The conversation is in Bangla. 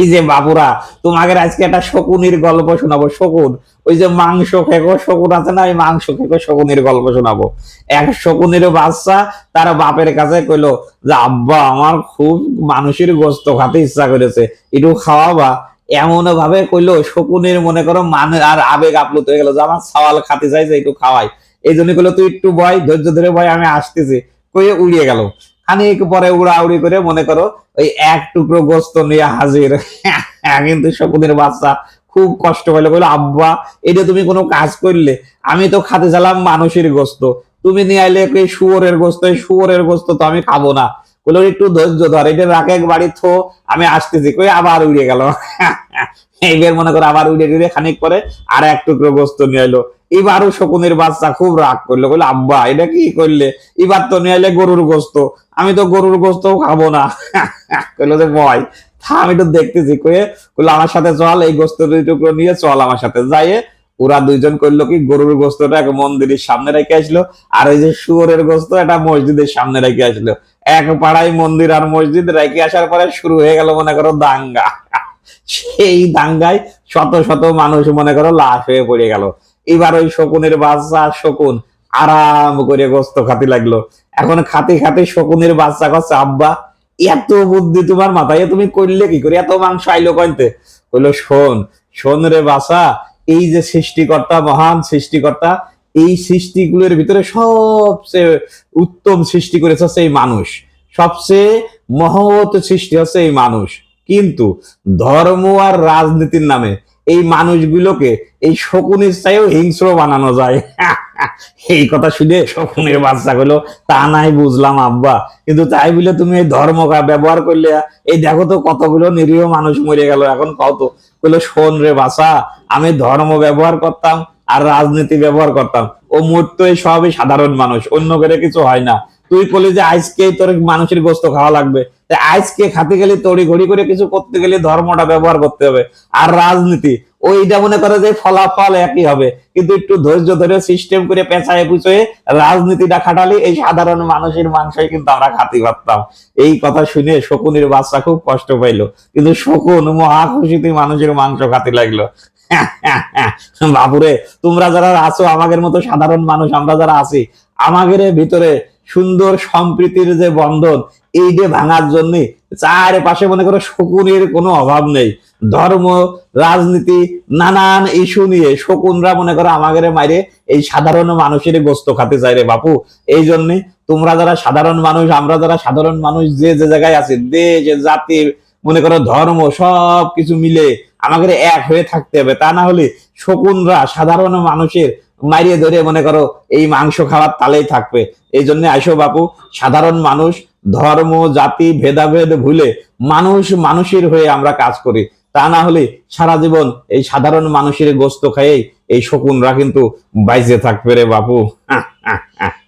এই যে বাবুরা তোমাকে আজকে একটা শকুনির গল্প শোনাবো, শকুন। ওই যে মাংস খেকো, শকুন আছে না? ওই মাংস খেকো, শকুনির গল্প শোনাবো। এক শকুনের বাচ্চা তার বাপের কাছে কইলো, যে আব্বা, আমার খুব মানুষের গোস্ত খাতে ইচ্ছা করেছে, একটু খাওয়াবা। এমন ভাবে কইলো, শকুনের মনে করো মানে আর আবেগ আপ্লুত হয়ে গেল যে আমার সওয়াল খাতে চাইছে, একটু খাওয়াই। এই জন্য কইলো, তুই একটু বয়, ধৈর্য ধরে বয়, আমি আসতেছি। কইয়ে উড়িয়ে গেল। খানিক পরে উড়াউড়ি করে মনে করো ওই এক টুকরো গোস্ত নিয়ে হাজির। কিন্তু শকুনের বাচ্চা খুব কষ্ট পেলে বলল আব্বা, এটা তুমি কোনো কাজ করলে? আমি তো খাতে চালাম মানুষের গোস্ত। তুমি নিয়ে আইলে এই শুয়োরের গোস্ত? এই শুয়োরের গোস্ত তো আমি খাব না। বলল একটু ধৈর্য ধর, এটা রাখে এক বাড়ি থো, আমি আসতেছি। কই, আবার উড়ে গেল। এইবার মনে করো আবার উড়ে উড়ে খানিক পরে আর এক টুকরো গোস্ত নিয়ে এলো এবারও শকুনের বাচ্চা খুব রাগ করল বলল আব্বা, এটা কি করলে? এবার তো নিয়ে এলে গরুর গোস্ত। আমি তো গরুর গোস্ত খাব না। কইলো যে ভয় থা আমি তো দেখতেছি। কয়ে বলল আমার সাথে চল, এই গোস্ত দুই টুকরো নিয়ে চল আমার সাথে। যাইয়ে ওরা দুইজন করল কি, গরুর গোস্তটা এক মন্দিরের সামনে রেখে আসলো, আর ওই যে শুয়োরের গোস্ত, এটা মসজিদের সামনে রেখে আসলো। এক পাড়ায় মন্দির আর মসজিদ রেখে আসার পরে শুরু হয়ে গেল, মনে করো, দাঙ্গা। সেই দাঙ্গায় শত শত মানুষ, মনে করো, লাশ হয়ে পড়ে গেল। এবার ওই শকুনের বাচ্চা, শকুন আরাম করে গোস্ত খাতে লাগল। এখন খাতে খাতে শকুনের বাচ্চা কাছে আব্বা, এত বুদ্ধি তোমার মাথায়, তুমি করলে কি করে? এত মাংস আইলো কইতে? কইলো, শোন শোন রে বাসা এই যে সৃষ্টিকর্তা, মহান সৃষ্টিকর্তা, এই সৃষ্টিগুলোর ভিতরে সবচেয়ে উত্তম সৃষ্টি করেছে এই মানুষ। সবচেয়ে মহৎ সৃষ্টি হচ্ছে এই মানুষ। কিন্তু ধর্ম আর রাজনীতির নামে এই মানুষগুলোকে এই শকুনের চাইও হিংস্র বানানো যায়। এই কথা শুনে শকুনের বাচ্চা গুলো তা নাই বুঝলাম আব্বা। কিন্তু তাই বলে তুমি এই ধর্ম ব্যবহার করলে, এই দেখো তো কতগুলো নিরীহ মানুষ মরে গেল, এখন কত বলল শোন রে বাসা আমি ধর্ম ব্যবহার করতাম আর রাজনীতি ব্যবহার করতাম। ও মূর্ত এই সবই সাধারণ মানুষ, অন্য করে কিছু হয় না। তুই বলি যে আজকে তোর মানুষের গোস্ত খাওয়া লাগবে আজকে খাতে গেলে তড়ি ঘড়ি করে কিছু করতে গেলে ধর্মটা ব্যবহার করতে হবে। আর রাজনীতি, ওইটা মনে করে যে ফলাফল একই হবে। কিন্তু একটু ধৈর্য ধরে সিস্টেম করে পেঁচায় পুচয়ে রাজনীতিটা খাটালে এই সাধারণ মানুষের মাংসই কিন্তু আমরা খাতে পারতাম এই কথা শুনে শকুনের বাচ্চা খুব কষ্ট পাইলো। কিন্তু শকুন মহা খুশিতে মানুষের মাংস খাতে লাগল। বাবুরে তোমরা যারা আছো, আমাদের মতো সাধারণ মানুষ আমরা যারা আছি, আমাদের ভিতরে সুন্দর সম্প্রীতির যে বন্ধন, এই যে ভাঙার জন্য চারপাশে মনে করো শকুনের কোনো অভাব নেই। ধর্ম, রাজনীতি, নানান ইস্যু নিয়ে শকুনরা মনে করো আমাদের মাইরে এই সাধারণ মানুষের গোস্ত খাতে চাই রে বাপু। এই জন্যে তোমরা যারা সাধারণ মানুষ, আমরা যারা সাধারণ মানুষ, যে যে জায়গায় আছে, দেশ, জাতি, মনে করো ধর্ম সব কিছু মিলে আমাদের এক হয়ে থাকতে হবে। তা না হলে শকুনরা সাধারণ মানুষের মারিয়ে ধরে মনে করো এই মাংস খাওয়ার তালেই থাকবে। এই জন্য আইসো বাপু, সাধারণ মানুষ, ধর্ম, জাতি, ভেদাভেদ ভুলে মানুষ মানুষের হয়ে আমরা কাজ করি। তা না হলে সারা জীবন এই সাধারণ মানুষের গোস্ত খাইয়েই এই শকুনরা কিন্তু বাইজে থাকবে রে বাপু।